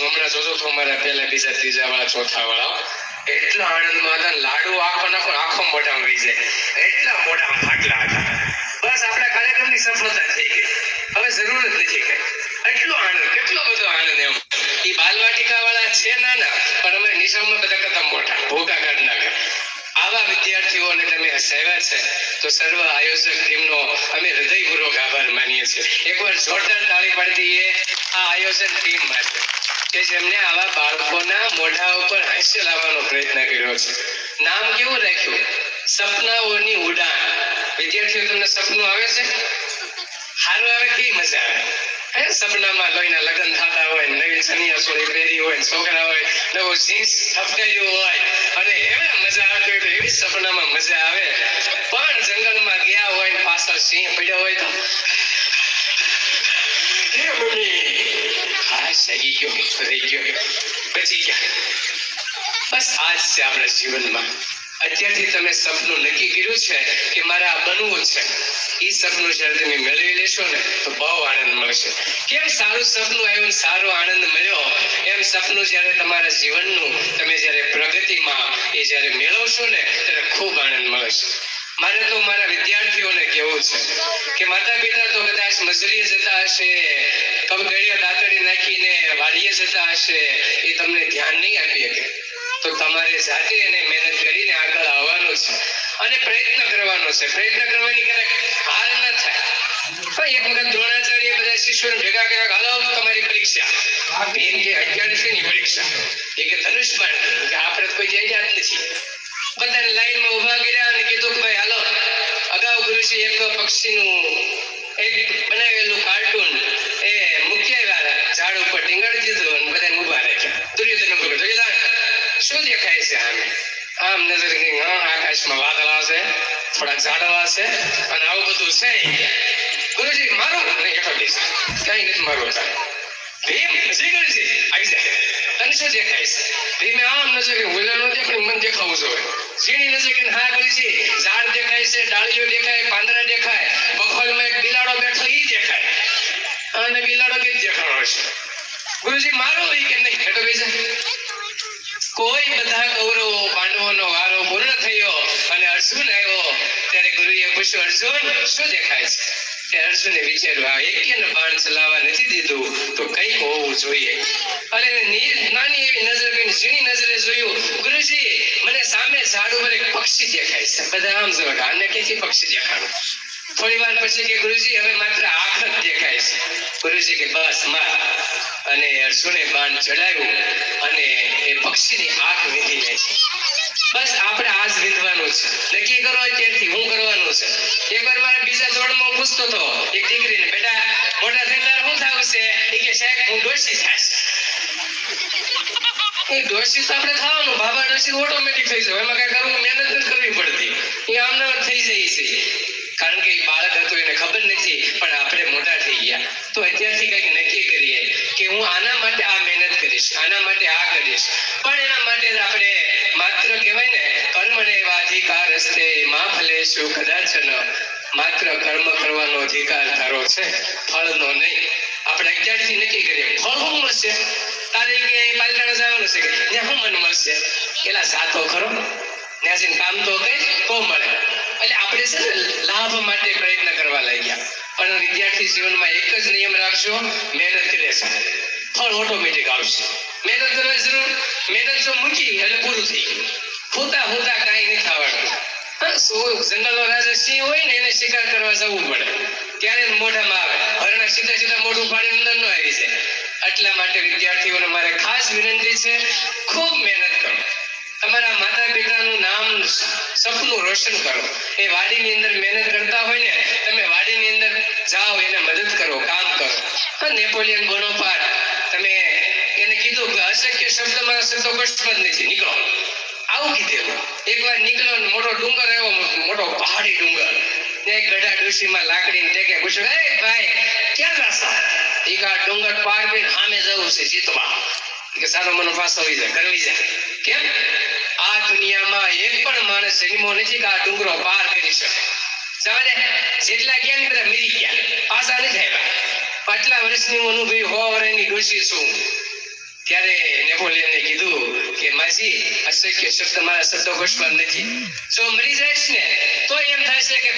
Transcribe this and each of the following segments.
હમણાં જોજો તો અમારા પહેલા બીજા ત્રીજા વાળા ચોથા વાળા એટલા આનંદમાં હતા લાડુ આખો નાખો ને આખો મોઢામાં વહી જાય એટલા મોઢામાં ફાટલા હતા. બસ આપણા કાર્યક્રમની સફળતા થઈ ગઈ. હવે જરૂર જ નથી કઈ. એટલો આનંદ, કેટલો બધો આનંદ એમ. એ બાલવાટિકા વાળા છે નાના, પણ અમે નિશાળમાં બધા કરતા મોટા, ભોગા કાઢના આવા વિદ્યાર્થીઓને તમે હસાવ્યા છે, તો સર્વ આયોજક ટીમનો અમે હૃદયપૂર્વક આભાર માનીએ છીએ. એકવાર જોરદાર તાળી પાડી દઈએ. આ આયોજન ટીમ માટે. કે જેમને આવા બાળકોના મોઢા ઉપર હાસ્ય લાવવાનો પ્રયત્ન કર્યો છે. નામ કેવું રાખ્યું? સપનાઓની ઉડાન. વિદ્યાર્થીઓ, તમને સપનું આવે છે? હારું આવે, કેવી મજા આવે? હે, સપનામાં લોહીના લગ્ન થતા હોય, નવી ચણિયા ચોળી પહેરી હોય, છોકરા હોય, નવો જીન્સ ઠપકાર્યું હોય, અને એવા મજા આવતી હોય તો એવી સપનામાં મજા આવે. પણ જંગલમાં ગયા હોય પાછળ સિંહ પડ્યો હોય તો? મમ્મી. સહી ગયો બચી ગયા બસ આજ છે આપણા જીવનમાં અત્યારથી તમે સપનું નક્કી કર્યું છે કે મારે આ બનવું છે એ સપનું જ્યારે તમે મેળવી લેશો ને તો બહુ આનંદ મળશે કેમ સારું સપનું આવ્યું સારો આનંદ મળ્યો એમ સપનું જ્યારે તમારા જીવનનું તમે જ્યારે પ્રગતિમાં એ જ્યારે મેળવશો ને, ત્યારે ખૂબ આનંદ મળશે મારે તો મારા વિદ્યાર્થીઓને કહેવું છે કે માતા પિતા તો કદાચ મજરીએ જતા હશે કબગડિયા દાતડી નાખીને વાડીએ જતા હશે, એ તમને ધ્યાન નહીં આપી શકે. તો તમારે જાતે એને મહેનત કરીને આગળ આવવાનું છે અને પ્રયત્ન કરવાનો છે. પ્રયત્ન કરવાની ક્યારેક હાર ન થાય. પણ એક વખત દ્રોણાચાર્ય બધા શિષ્યોને ભેગા કર્યા હાલો તમારી પરીક્ષા. એમ કે, અગિયારસની પરીક્ષા. એ કે ધનુષ બાણ આપણે કોઈ જઈ જાત નથી. બધાને લાઈનમાં ઊભા કર્યા અને કીધું કે ભાઈ, હાલો, અગાઉ ગુરુજી એક પક્ષીનું એક બનાવેલું કાર્ટૂન એ મુખ્ય ઝાડ ઉપર ટીંગાડી દીધું અને બધાને ઊભા રાખ્યા. દુર્યોધન ઉપર દુર્યોધન, શું દેખાય છે આમે? આમ નજર કરી હા, આકાશમાં વાદળા છે થોડાક ઝાડવા છે અને આવું બધું છે ગુરુજી, મારો. નહીં હેઠો બેસી કઈ નથી, મારું તારે ભીમ, જી ગુરુજી. આવી જાય તને શું દેખાય છે? ભીમે આમ નજર કરી ઓલા નો દેખાય મને દેખાવું જોઈએ ઝીણી નજર કરીને હા છે. ઝાડ દેખાય છે, ડાળીઓ દેખાય, પાંદડા દેખાય બખોલમાં એક બિલાડો બેઠો ઈ દેખાય. અને બિલાડો કે દેખાણો છે. ગુરુજી, મારો ઈ કે નહીં? હેઠો બેસે. કોઈ બધા કૌરવો પાંડવોનો વારો પૂર્ણ થયો અને અર્જુન આવ્યો, ત્યારે ગુરુએ પૂછ્યું, અર્જુન, શું દેખાય છે? તે અર્જુને વિચાર્યું, આ એકેયને બાણ ચલાવવા નથી દીધું, તો કંઈક હોવું જોઈએ. અને નાની એવી નજર ઝીણી નજરે જોયું, ગુરુજી સામે ઝાડ ઉપર એક પક્ષી દેખાય છે. બધા આમ જોડે આને ક્યાંથી પક્ષી દેખાડું? થોડી વાર પછી કે ગુરુજી, હવે માત્ર આંખ જ દેખાય છે. ગુરુજી કે, બસ માર અને અર્જુને બાણ ચડાવ્યું અને એ પક્ષીની આંખ વીંધી નાખી બસ, આપણે આજ વીંધવાનું છે. નક્કી કરો અત્યારથી હું કરવાનું છે? એકવાર મારે બીજા જોડમાં પૂછતો હતો એક દીકરીને, બેટા, મોટા થઈને તારે શું થવું છે? એ કે, સાહેબ, હું ડોસી થાશ. એ ડોશી આપણે થવાનું, બાબા ડોશી ઓટોમેટિક થઈ જાય. એમાં કઈ કરવું, મહેનત નથી કરવી પડતી. એ આમને થઈ જાય છે. કારણ કે બાળક હતું, એને ખબર નથી, પણ આપણે મોટા થઈ ગયા. તો અત્યારથી કંઈક નક્કી કરીએ કે હું આના માટે આ મહેનત કરીશ, આના માટે આ કરીશ. પણ એના માટે આપણે માત્ર કહેવાય ને કર્મને એવા અધિકાર હસ્તે માં ફલેશુ કદાચન માત્ર કર્મ કરવાનો અધિકાર તારો છે, ફળનો નહીં. આપણે અત્યારથી નક્કી કરીએ, ફળ શું મળશે? તારે કે પાલકાણા જવાનું છે? ત્યાં શું મને મળશે? એલા સાતો ખરો. ત્યાં કામ તો કઈ તો મળે. એટલે આપણે છે ને લાભ માટે પ્રયત્ન કરવા લાગ્યા. પણ વિદ્યાર્થી જીવનમાં એક જ નિયમ રાખજો, મહેનત કરે છે. ફળ ઓટોમેટિક આવશે. મહેનત કરવાની જરૂર? મહેનત જો મૂકી, એટલે પૂરું થઈ ગયું. ફૂતા ફૂતા કાંઈ નથી આવડતું. જંગલનો રાજા સિંહ હોય ને, એને શિકાર કરવા જવું પડે. ત્યારે મોઢામાં આવે. હરણા સીધા સીધા મોઢું પાણી અંદર ન આવી જાય. એટલા માટે વિદ્યાર્થીઓને મારે ખાસ વિનંતી છે, ખૂબ મહેનત કરો. તમારા માતા પિતાનું નામ સપનું રોશન કરો. એ વાડીની અંદર મહેનત કરતા હોય ને, તમે વાડીની અંદર જાઓ, એને મદદ કરો, કામ કરો. નેપોલિયન બોનોપાર્ટ, તમે એને કીધું કે અશક્ય શબ્દમાં શબ્દો કષ્ટ જ નથી, નીકળો. આવું કીધેલું એકવાર નીકળો મોટો ડુંગર આવ્યો, મોટો પહાડી ડુંગર. ત્યાં ગઢા ડોશીમાં લાકડીને ટેકે પૂછ્યું, એ ભાઈ, ક્યાં જાશો ઈ કે આ ડુંગર પાર કરીને સામે જવું છે જીતવા. કે સારો મને પાછો હોય જાય, કરવી જાય. કેમ? આ દુનિયામાં એક પણ માણસ જન્મો નથી કે આ ડુંગરો પાર કરી શકે. જવા જેટલા ગયા ને બધા મરી ગયા. પાછા નથી આવ્યા. આટલા વર્ષની હું અનુભવી હોવા વર્ષની ડોસી છું ત્યારે નેપોલિયન કીધું કે માસી, અશક્ય શબ્દ, મારા શબ્દકોશમાં નથી. જો મરી જાય ને, તો એમ થાય છે કે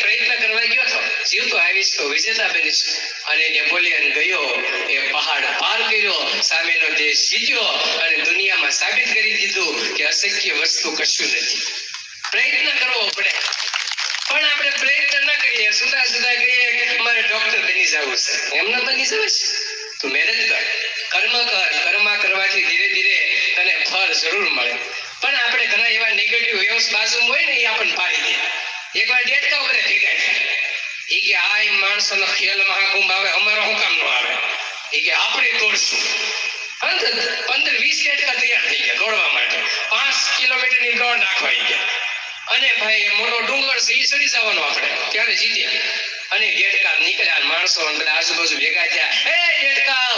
ગયો તો જીવ તો આવીશ તો વિજેતા બનીશ અને નેપોલિયન ગયો. એ પહાડ પાર કર્યો. સામેનો દેશ જીત્યો અને દુનિયામાં સાબિત કરી દીધું કે અશક્ય વસ્તુ કશું નથી. પ્રયત્ન કરવો પડે. પણ આપણે પ્રયત્ન ન કરીએ. સુતા સુતા કહીએ મારે ડોક્ટર બની જવું છે. એમ ન બની જવાય છે. તું મહેનત કર. કર્મ કર. કર્મ કરવાથી ધીરે ધીરે તને ફળ જરૂર મળે. પણ આપણે ઘણા એવા નેગેટિવ વેવ્સ બાજુ હોય ને, એ આપણને પાડી દે. એકવાર ડેટકા ઉપર ભેગા થાય. એ કે આ માણસોનો ખ્યાલ મહાકુંભ આવે, અમારો હું કામ નો આવે? એ કે આપણે દોડશું પંદર વીસ ડેટકા તૈયાર થઈ ગયા દોડવા માટે. પાંચ કિલોમીટરની દોડ નાખવાઈ ગયા. અને ભાઈ, મોટો ડુંગર છે એ ચડી જવાનો આપણે. ત્યારે જીત્યા. અને ડેટકા નીકળ્યા, માણસો બધા આજુબાજુ ભેગા થયા. એ ડેટકા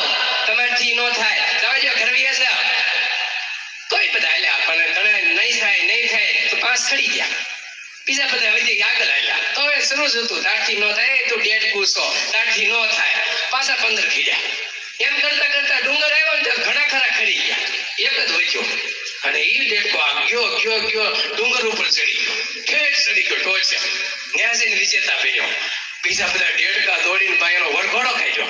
તમારથી નો થાય. જવા જો ઘર વ્યા જાવ તોય બધા એટલે આપણને ઘણા નહીં થાય નહીં થાય. તો પાંચ ચડી ગયા. બીજા બધા વધી આગળ આવ્યા તો હવે શરૂ હતું. તારથી ન થાય તો ડેઢ પૂછો તારથી નો થાય. પાછા પંદર ખીડ્યા એમ કરતા કરતા ડુંગર આવ્યો ને ઘણા ખરા ખરી એક જ વચ્યો. અને એ ડેટકો આ ગયો ગયો ગયો, ડુંગર ઉપર ચડી ગયો. ચડી ગયો ટોચે ત્યાં વિજેતા પહેર્યો બીજા બધા ડેડકા દોડીને ભાઈનો વરઘોડો કાઢ્યો.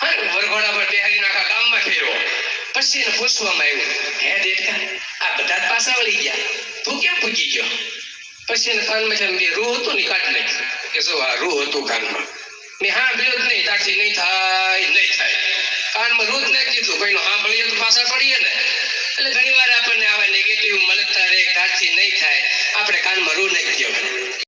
હા, વરઘોડા પર બિહારી નાખા ગામમાં ફેરવો. પછી એને પૂછવામાં આવ્યું, હે ડેડકા, આ બધા પાછા વળી ગયા. તું કેમ પૂછી ગયો? પછી એને કાનમાં મેં રૂ હતું ને કાઢ નાખ્યું. કે શું આ રૂ હતું કાનમાં મેં બોલ્યો જ નહીં તાથી નહીં થાય નહીં થાય. કાનમાં રૂ જ નહીં કીધું કોઈનું હા ભણીએ તો પાછા પડીએ ને. એટલે ઘણી વાર આપણને આવા નેગેટિવ મળતા રહે તારથી નહીં થાય. આપણે કાનમાં રૂ નહીં કહેવાય